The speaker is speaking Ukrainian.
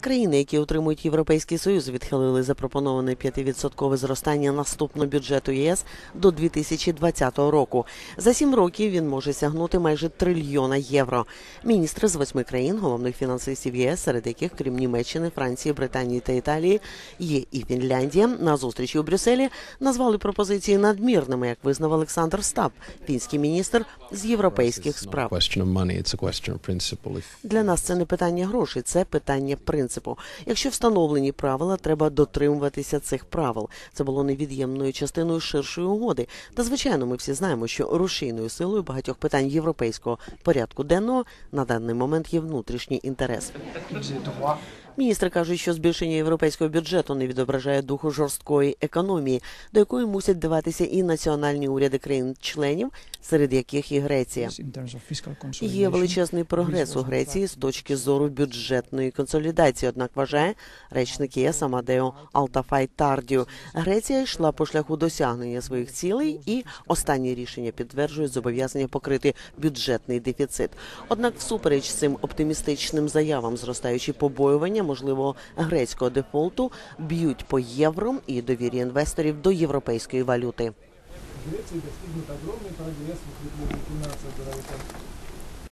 Країни, які утримують Європейський Союз, відхилили запропоноване 5% зростання наступного бюджету ЄС до 2020 року. За сім років він може сягнути майже трильйона євро. Міністри з восьми країн, головних фінансистів ЄС, серед яких, крім Німеччини, Франції, Британії та Італії, є і Фінляндія, на зустрічі у Брюсселі назвали пропозиції надмірними, як визнав Олександр Стаб, фінський міністр з європейських справ. Для нас це не питання грошей, це питання принципу. Якщо встановлені правила, треба дотримуватися цих правил. Це було невід'ємною частиною ширшої угоди. Та звичайно, ми всі знаємо, що рушійною силою багатьох питань європейського порядку денного на даний момент є внутрішній інтерес. Міністри кажуть, що збільшення європейського бюджету не відображає духу жорсткої економії, до якої мусять вдаватися і національні уряди країн-членів, серед яких і Греція. Є величезний прогрес у Греції з точки зору бюджетної консолідації. Однак вважає речник ЄС Амадео Алтафай Тардіо. Греція йшла по шляху досягнення своїх цілей, і останні рішення підтверджують зобов'язання покрити бюджетний дефіцит. Однак, всупереч цим оптимістичним заявам, зростаючі побоювання можливо грецького дефолту б'ють по євро і довірі інвесторів до європейської валюти. В Греції достигнут огромный прогресс в укреплении финансового